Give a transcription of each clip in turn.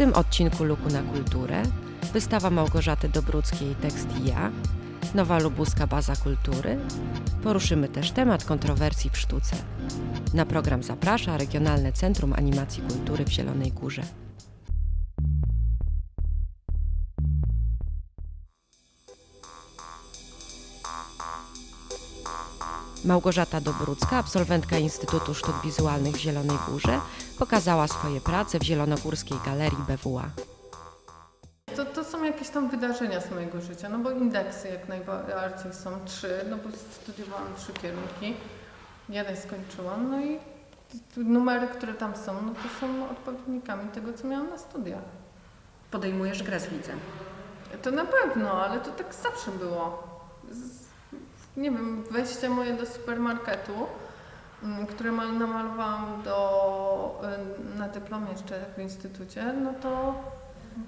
tym odcinku Luku na Kulturę wystawa Małgorzaty Dobruckiej Tekst ja, nowa lubuska baza kultury. Poruszymy też temat kontrowersji w sztuce. Na program zaprasza Regionalne Centrum Animacji Kultury w Zielonej Górze. Małgorzata Dobrucka, absolwentka Instytutu Sztuk Wizualnych w Zielonej Górze, pokazała swoje prace w Zielonogórskiej Galerii BWA. To, to są jakieś tam wydarzenia z mojego życia, no bo indeksy jak najbardziej są trzy, no bo studiowałam trzy kierunki, jeden skończyłam, no i numery, które tam są, no to są odpowiednikami tego, co miałam na studiach. Podejmujesz grę z widzem. To na pewno, ale to tak zawsze było. Z, nie wiem, wejście moje do supermarketu, mm, które mal- namalowałam do, y, na dyplomie jeszcze w instytucie, no to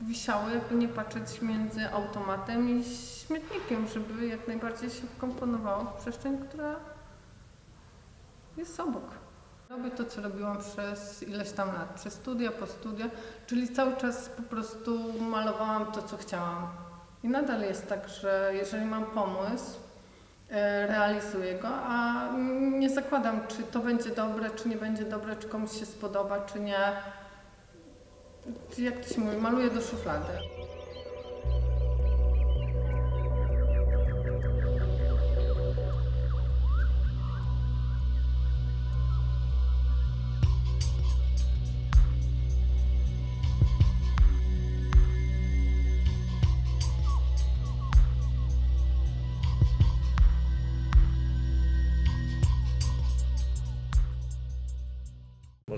wisiało, jakby nie patrzeć między automatem i śmietnikiem, żeby jak najbardziej się wkomponowało w przestrzeń, która jest obok. Robię to, co robiłam przez ileś tam lat, przez studia, po studia, czyli cały czas po prostu malowałam to, co chciałam. I nadal jest tak, że jeżeli mam pomysł, realizuję go, a nie zakładam, czy to będzie dobre, czy nie będzie dobre, czy komuś się spodoba, czy nie. Jak to się mówi, maluję do szuflady.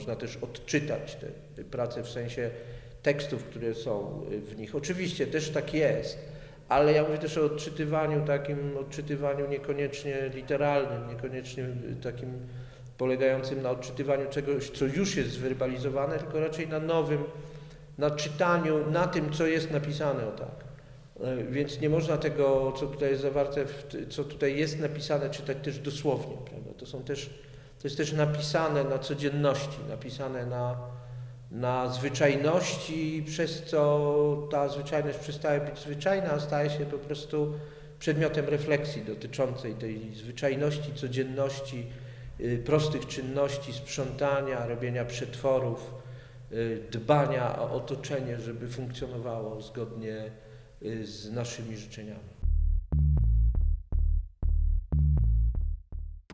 Można też odczytać te, te prace w sensie tekstów, które są w nich. Oczywiście też tak jest, ale ja mówię też o odczytywaniu takim, odczytywaniu niekoniecznie literalnym, niekoniecznie takim polegającym na odczytywaniu czegoś, co już jest zwerbalizowane, tylko raczej na nowym, na czytaniu, na tym, co jest napisane, o tak. E, Więc nie można tego, co tutaj jest zawarte, co tutaj jest napisane, czytać też dosłownie, prawda? To są też to jest też napisane na codzienności, napisane na, na zwyczajności, przez co ta zwyczajność przestaje być zwyczajna, a staje się po prostu przedmiotem refleksji dotyczącej tej zwyczajności, codzienności, y, prostych czynności, sprzątania, robienia przetworów, y, dbania o otoczenie, żeby funkcjonowało zgodnie y, z naszymi życzeniami.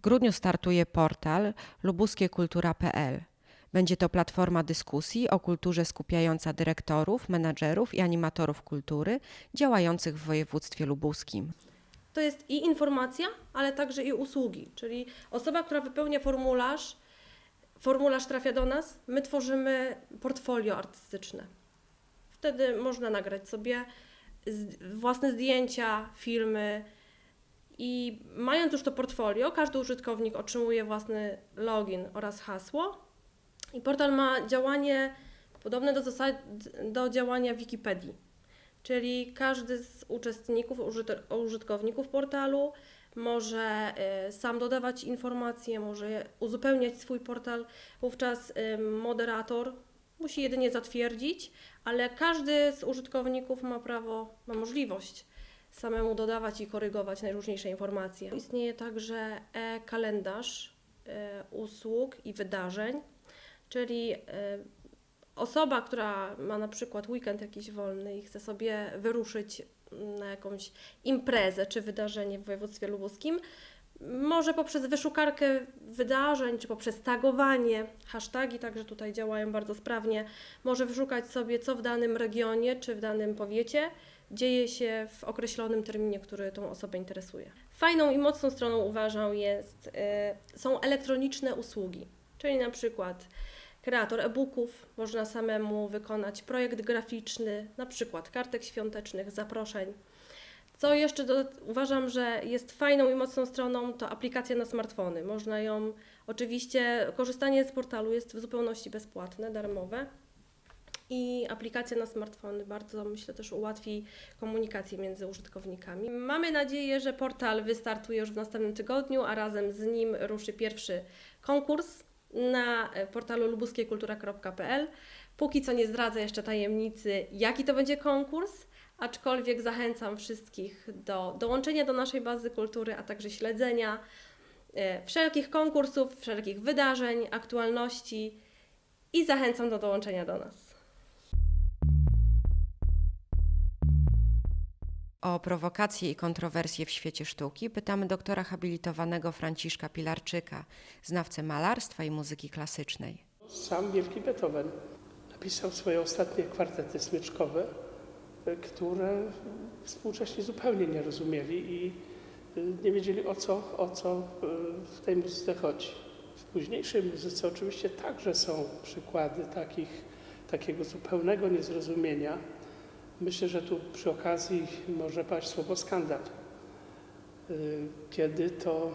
Grudniu startuje portal lubuskiekultura.pl. Będzie to platforma dyskusji o kulturze skupiająca dyrektorów, menadżerów i animatorów kultury działających w województwie lubuskim. To jest i informacja, ale także i usługi, czyli osoba, która wypełnia formularz, formularz trafia do nas, my tworzymy portfolio artystyczne. Wtedy można nagrać sobie własne zdjęcia, filmy i mając już to portfolio, każdy użytkownik otrzymuje własny login oraz hasło i portal ma działanie podobne do, zasad, do działania Wikipedii. Czyli każdy z uczestników, użytkowników portalu może e, sam dodawać informacje, może uzupełniać swój portal. Wówczas e, moderator musi jedynie zatwierdzić, ale każdy z użytkowników ma prawo, ma możliwość samemu dodawać i korygować najróżniejsze informacje. Istnieje także e-kalendarz e, usług i wydarzeń, czyli e, osoba, która ma na przykład weekend jakiś wolny i chce sobie wyruszyć na jakąś imprezę czy wydarzenie w województwie lubuskim, może poprzez wyszukarkę wydarzeń, czy poprzez tagowanie, hasztagi także tutaj działają bardzo sprawnie, może wyszukać sobie, co w danym regionie czy w danym powiecie dzieje się w określonym terminie, który tą osobę interesuje. Fajną i mocną stroną uważam jest, y, są elektroniczne usługi, czyli na przykład kreator e-booków, można samemu wykonać projekt graficzny, na przykład kartek świątecznych, zaproszeń. Co jeszcze do, uważam, że jest fajną i mocną stroną, to aplikacja na smartfony. Można ją, oczywiście korzystanie z portalu jest w zupełności bezpłatne, darmowe. I aplikacja na smartfony bardzo, myślę, też ułatwi komunikację między użytkownikami. Mamy nadzieję, że portal wystartuje już w następnym tygodniu, a razem z nim ruszy pierwszy konkurs na e, portalu lubuskiekultura.pl. Póki co nie zdradzę jeszcze tajemnicy, jaki to będzie konkurs, aczkolwiek zachęcam wszystkich do dołączenia do naszej bazy kultury, a także śledzenia e, wszelkich konkursów, wszelkich wydarzeń, aktualności i zachęcam do dołączenia do nas. O prowokacje i kontrowersje w świecie sztuki pytamy doktora habilitowanego Franciszka Pilarczyka, znawcę malarstwa i muzyki klasycznej. Sam wielki Beethoven napisał swoje ostatnie kwartety smyczkowe, y, które współcześni zupełnie nie rozumieli i y, nie wiedzieli o co, o co y, w tej muzyce chodzi. W późniejszej muzyce oczywiście także są przykłady takich, takiego zupełnego niezrozumienia. Myślę, że tu przy okazji może paść słowo skandal, y, kiedy to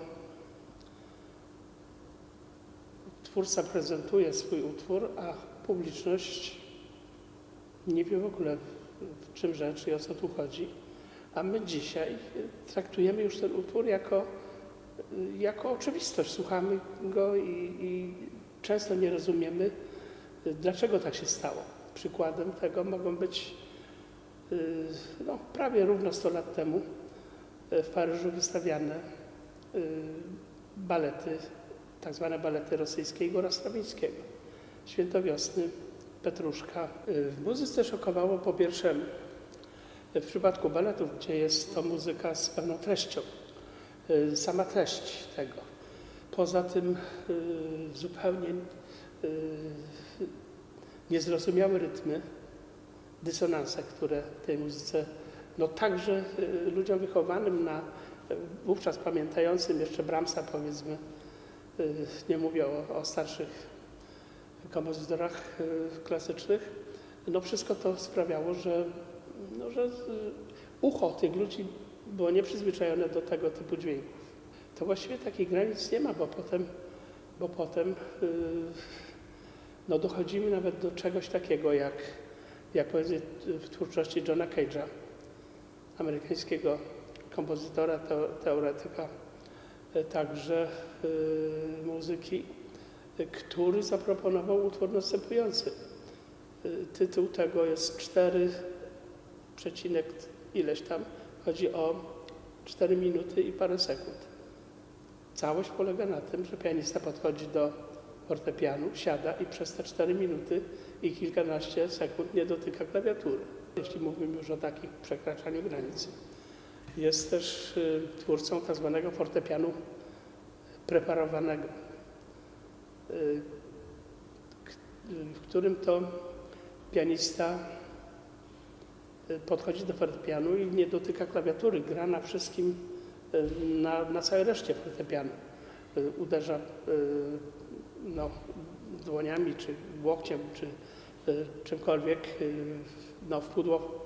twórca prezentuje swój utwór, a publiczność nie wie w ogóle w czym rzecz i o co tu chodzi. A my dzisiaj traktujemy już ten utwór jako, jako oczywistość. Słuchamy go i, i często nie rozumiemy, dlaczego tak się stało. Przykładem tego mogą być no, prawie równo 100 lat temu y, w Paryżu wystawiane y, balety tak zwane balety rosyjskie Igora Strawińskiego. Święto Wiosny, Petruszka. Y, W muzyce szokowało po pierwsze w przypadku baletów, gdzie jest to muzyka z pewną treścią, y, sama treść tego. Poza tym y, zupełnie y, niezrozumiałe rytmy, dysonanse, które w tej muzyce, no także y, ludziom wychowanym na, y, wówczas pamiętającym jeszcze Brahmsa powiedzmy, y, nie mówię o, o starszych kompozytorach klasycznych, no wszystko to sprawiało, że, no, że ucho tych ludzi było nieprzyzwyczajone do tego typu dźwięków. To właściwie takich granic nie ma, bo potem, bo potem no, dochodzimy nawet do czegoś takiego jak, jak powiedzmy w twórczości Johna Cage'a, amerykańskiego kompozytora, teo, teoretyka, y, także y, muzyki, y, który zaproponował utwór następujący. Tytuł tego jest 4 przecinek ileś tam. Chodzi o 4 minuty i parę sekund. Całość polega na tym, że pianista podchodzi do fortepianu, siada i przez te 4 minuty i kilkanaście sekund nie dotyka klawiatury. Jeśli mówimy już o takim przekraczaniu granicy. Jest też y, twórcą tak zwanego fortepianu preparowanego, y, y, w którym to pianista podchodzi do fortepianu i nie dotyka klawiatury, gra na wszystkim, na, na całej reszcie fortepianu. Uderza no, dłoniami, czy łokciem, czy y, czymkolwiek y, no, w pudło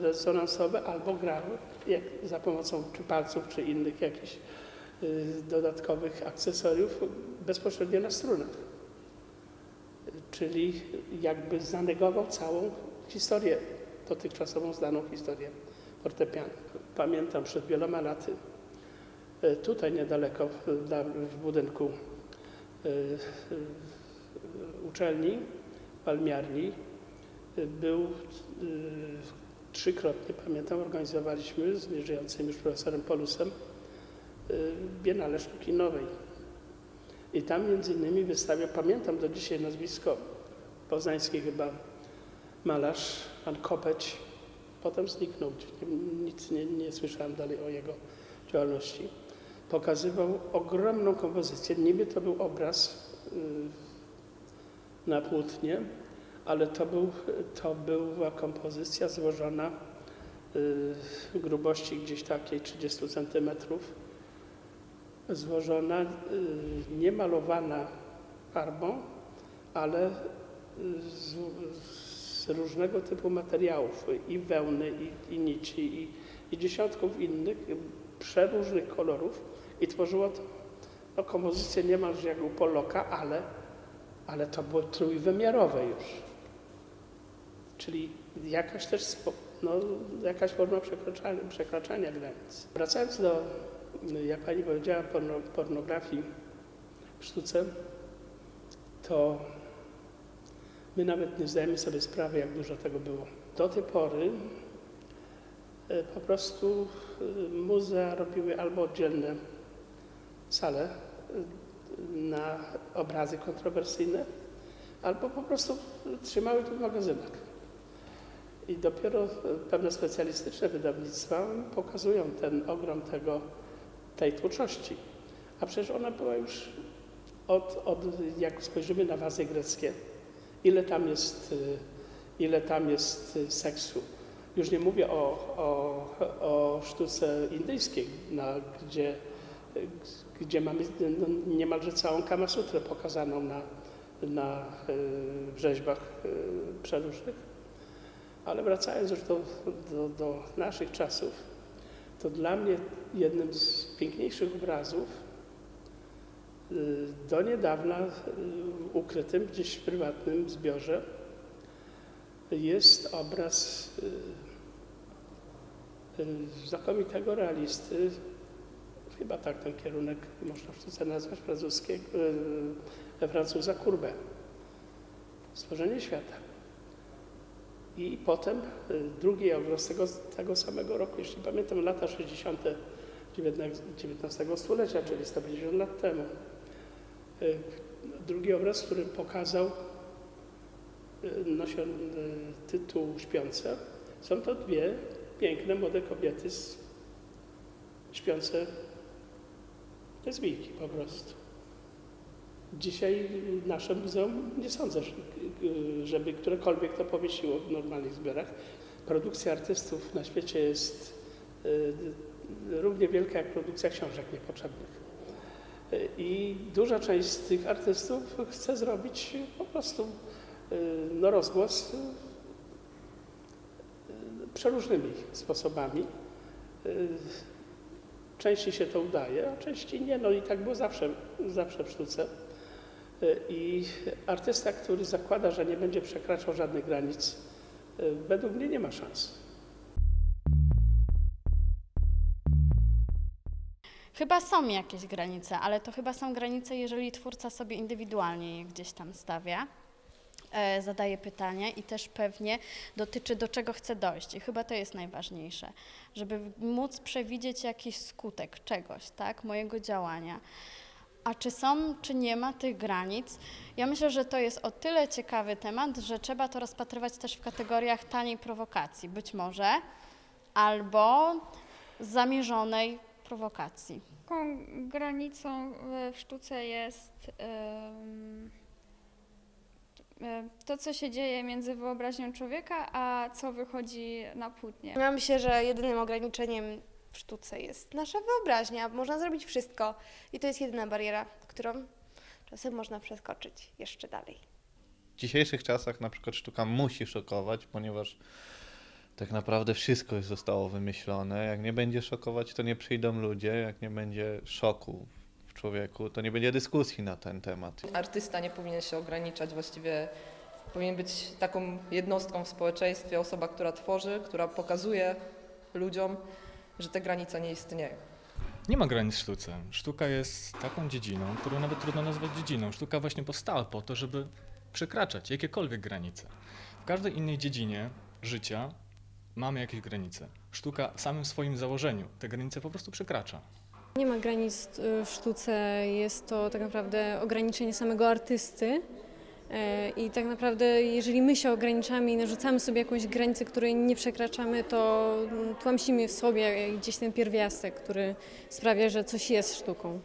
rezonansowe albo gra jak, za pomocą czy palców, czy innych jakichś y, dodatkowych akcesoriów bezpośrednio na strunach. Czyli jakby zanegował całą historię, dotychczasową znaną historię fortepianu. Pamiętam przed wieloma laty, tutaj niedaleko w, na- w budynku y, uczelni, palmiarni, był trzykrotnie, pamiętam, organizowaliśmy z nieżyjącym już profesorem Polusem Biennale Sztuki Nowej. I tam między innymi wystawiał, pamiętam do dzisiaj nazwisko, poznański chyba malarz, pan Kopeć, potem zniknął, nic nie, nie słyszałem dalej o jego działalności. Pokazywał ogromną kompozycję, niby to był obraz y, na płótnie, ale to, był, to była kompozycja złożona y, grubości gdzieś takiej 30 centymetrów, złożona, y, nie malowana farbą, ale z, z różnego typu materiałów, i wełny, i, i nici, i, i dziesiątków innych, przeróżnych kolorów i tworzyło to no, kompozycję niemalże jak u Poloka, ale, ale to było trójwymiarowe już. Czyli jakaś też no, jakaś forma przekraczania, przekraczania granic. Wracając do, jak Pani powiedziała, porno, pornografii w sztuce, to My nawet nie zdajemy sobie sprawy, jak dużo tego było. Do tej pory po prostu e, muzea robiły albo oddzielne sale e, na obrazy kontrowersyjne, albo po prostu trzymały to w. I dopiero pewne specjalistyczne wydawnictwa pokazują ten ogrom tego, tej twórczości. A przecież ona była już od, od jak spojrzymy na wazy greckie, ile tam jest, y, ile tam jest y, seksu. Już nie mówię o, o, o sztuce indyjskiej, na, gdzie, gdzie mamy no, niemalże całą kamasutrę pokazaną na, na y, rzeźbach y, przeróżnych. Ale wracając już do, do, do naszych czasów, to dla mnie jednym z piękniejszych obrazów y, do niedawna ukrytym gdzieś w prywatnym zbiorze jest obraz znakomitego realisty, chyba tak ten kierunek można w sztuce nazwać, francuskiego, y, Francuza Courbet. Stworzenie świata. I potem y, drugi obraz tego, tego samego roku, jeśli pamiętam, lata 60. XIX stulecia, czyli 150 lat temu. Y, Drugi obraz, który pokazał, y, nosi on y, tytuł Śpiące. Są to dwie piękne, młode kobiety z, śpiące lesbijki po prostu. Dzisiaj nasze muzeum nie sądzę, że- żeby którekolwiek to powiesiło w normalnych zbiorach. Produkcja artystów na świecie jest y, równie wielka jak produkcja książek niepotrzebnych. Y, I duża część z tych artystów chce zrobić po prostu y, no, rozgłos przeróżnymi sposobami. Y, Częściej się to udaje, a częściej nie. No i tak było zawsze, zawsze w sztuce. Y, I artysta, który zakłada, że nie będzie przekraczał żadnych granic, y, według mnie nie ma szans. Chyba są jakieś granice, ale to chyba są granice, jeżeli twórca sobie indywidualnie je gdzieś tam stawia, zadaje pytania i też pewnie dotyczy, do czego chce dojść. I chyba to jest najważniejsze, żeby móc przewidzieć jakiś skutek czegoś, tak, mojego działania. A czy są, czy nie ma tych granic? Ja myślę, że to jest o tyle ciekawy temat, że trzeba to rozpatrywać też w kategoriach taniej prowokacji, być może, albo zamierzonej prowokacji. Taką granicą e, w sztuce jest e, to, co się dzieje między wyobraźnią człowieka, a co wychodzi na płótnie. Ja myślę, że jedynym ograniczeniem w sztuce jest nasza wyobraźnia. Można zrobić wszystko i to jest jedyna bariera, którą czasem można przeskoczyć jeszcze dalej. W dzisiejszych czasach na przykład sztuka musi szokować, ponieważ tak naprawdę wszystko już zostało wymyślone. Jak nie będzie szokować, to nie przyjdą ludzie. Jak nie będzie szoku w człowieku, to nie będzie dyskusji na ten temat. Artysta nie powinien się ograniczać, właściwie powinien być taką jednostką w społeczeństwie, osoba, która tworzy, która pokazuje ludziom, że te granice nie istnieją. Nie ma granic w sztuce. Sztuka jest taką dziedziną, którą nawet trudno nazwać dziedziną. Sztuka właśnie powstała po to, żeby przekraczać jakiekolwiek granice. W każdej innej dziedzinie życia mamy jakieś granice. Sztuka w samym swoim założeniu te granice po prostu przekracza. Nie ma granic y, w sztuce, jest to tak naprawdę ograniczenie samego artysty. E, I tak naprawdę, jeżeli my się ograniczamy i narzucamy sobie jakąś granicę, której nie przekraczamy, to mm, tłamsimy w sobie gdzieś ten pierwiastek, który sprawia, że coś jest sztuką.